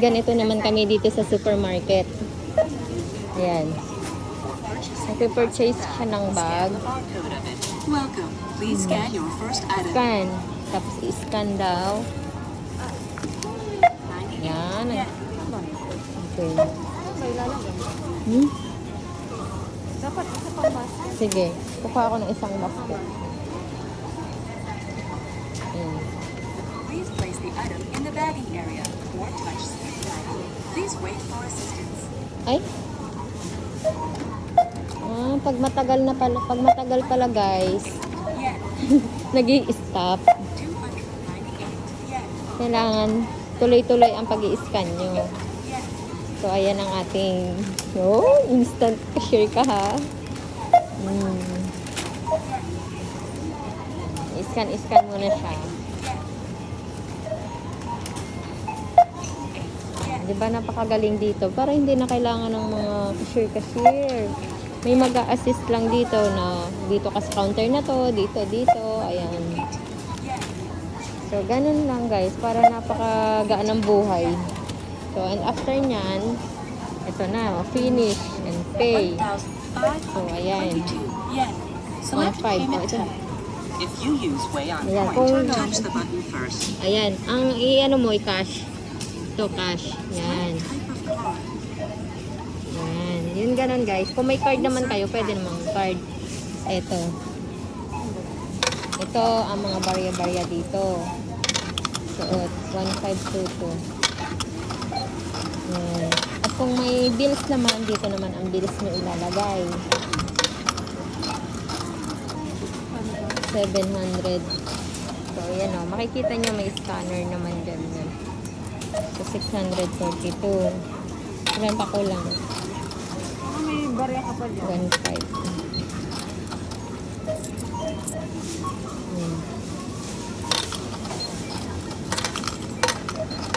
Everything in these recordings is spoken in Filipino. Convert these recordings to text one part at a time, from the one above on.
Ganito naman kami dito sa supermarket. Ayan. Nag-purchase siya ng bag. Welcome. Please scan your first item. Scan. Tapos i-scan daw. 98 Yan. yen. Okay. Hmm? Dapat isa pang basket. Sige. Kukuha ako ng isang basket. Ayan. Please place the item in the bagging area Ay? Ah, pag matagal na pala, pag matagal pala guys, Yen. nag stop 298 yen. Kailangan tuloy-tuloy ang pag scan nyo. So, ayan ang ating, oh, instant cashier ka ha. Hmm. Iscan-iscan muna siya. Di ba napakagaling dito? Para hindi na kailangan ng mga cashier-cashier. May mag assist lang dito na dito ka sa counter na to, dito, dito, ayan. So, ganun lang guys, para napakagaan ng buhay. So, and after nyan, ito na, finish and pay. 1,522 yen. Select 1.5. Oh, ito. If you use Way on Ayan, Point, touch the button first. Ayan, ang i-ano mo, i-cash. Ito, cash. Yan. Yan. Yun ganun guys. Kung may card naman kayo, pwede namang card. Ito. Ito ang mga barya-barya dito. Suot. 1522. Yan. At kung may bills naman, dito naman ang bills nyo ilalagay. 700. So, yan o. Makikita nyo may scanner naman dyan. Yan. So, 642. Ilan pa kulang? Ah, may barya ka pa dyan. 1.5. Hmm.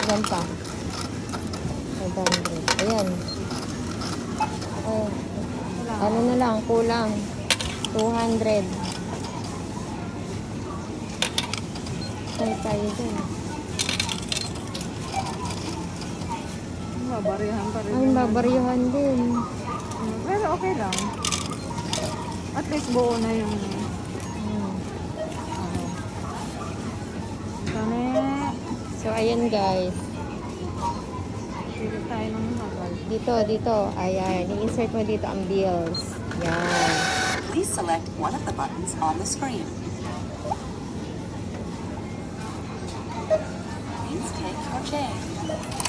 Ilan pa? 500. Ayan. Oh, ano na lang, kulang. 200. Saan tayo dyan? Babarihan pa rin. Ay, babaryuhan din. Pero okay lang. At least buo na yung Hmm. ano. Kani, So, ayan guys. pili tayo ng magal. Dito, dito. Ayan. I-insert mo dito ang bills. Yan. Please select one of the buttons on the screen. Please take your change.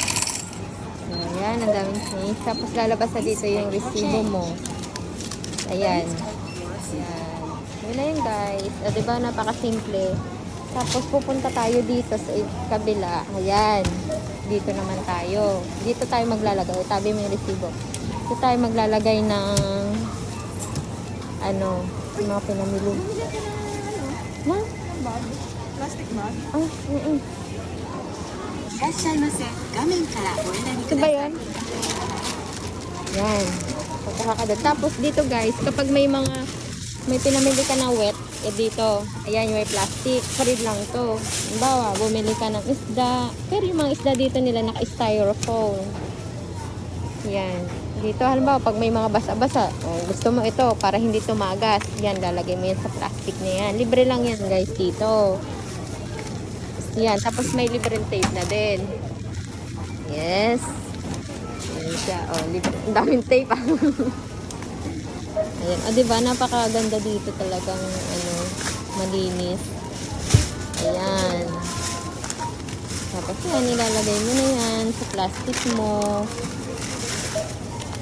Ayan. Ang daming change. Tapos lalabas na dito yung resibo mo. Ayan. Ayan. Yun na yun guys. O, diba? Napakasimple. Tapos pupunta tayo dito sa kabila. Ayan. Dito naman tayo. Dito tayo maglalagay. Tabi mo yung resibo. Dito tayo maglalagay ng ano, yung mga pinamili. Na? Bag? Plastic bag? Ah, mm いらっしゃいませ。画面からお選び Ito く ba ださ yun? い。 Yan. Pagkaka ka doon. Tapos dito guys, kapag may mga may pinamili ka na wet, eh dito, ayan yung may plastic, free lang to. Halimbawa, bumili ka ng isda, pero yung mga isda dito nila naka-styrofoam. Yan. Dito, halimbawa, pag may mga basa-basa, oh, gusto mo ito para hindi tumagas, yan, lalagay mo yan sa plastic na yan. Libre lang yan guys dito. Yan, tapos may libreng tape na din. Yes. Ayan siya. Oh, libre. Ang daming tape ah. Ayan. O, diba? Napakaganda dito talagang, ano, malinis. Ayan. Tapos yan, nilalagay mo na yan sa plastic mo.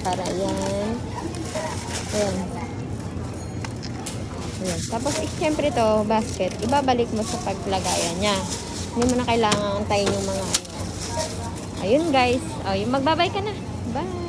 Para yan. Ayan. Ayan. Tapos, syempre to, basket, ibabalik mo sa paglagayan niya. Hindi mo na kailangan antayin yung mga ano. Ayun guys. Oh, yung magbabay ka na. Bye.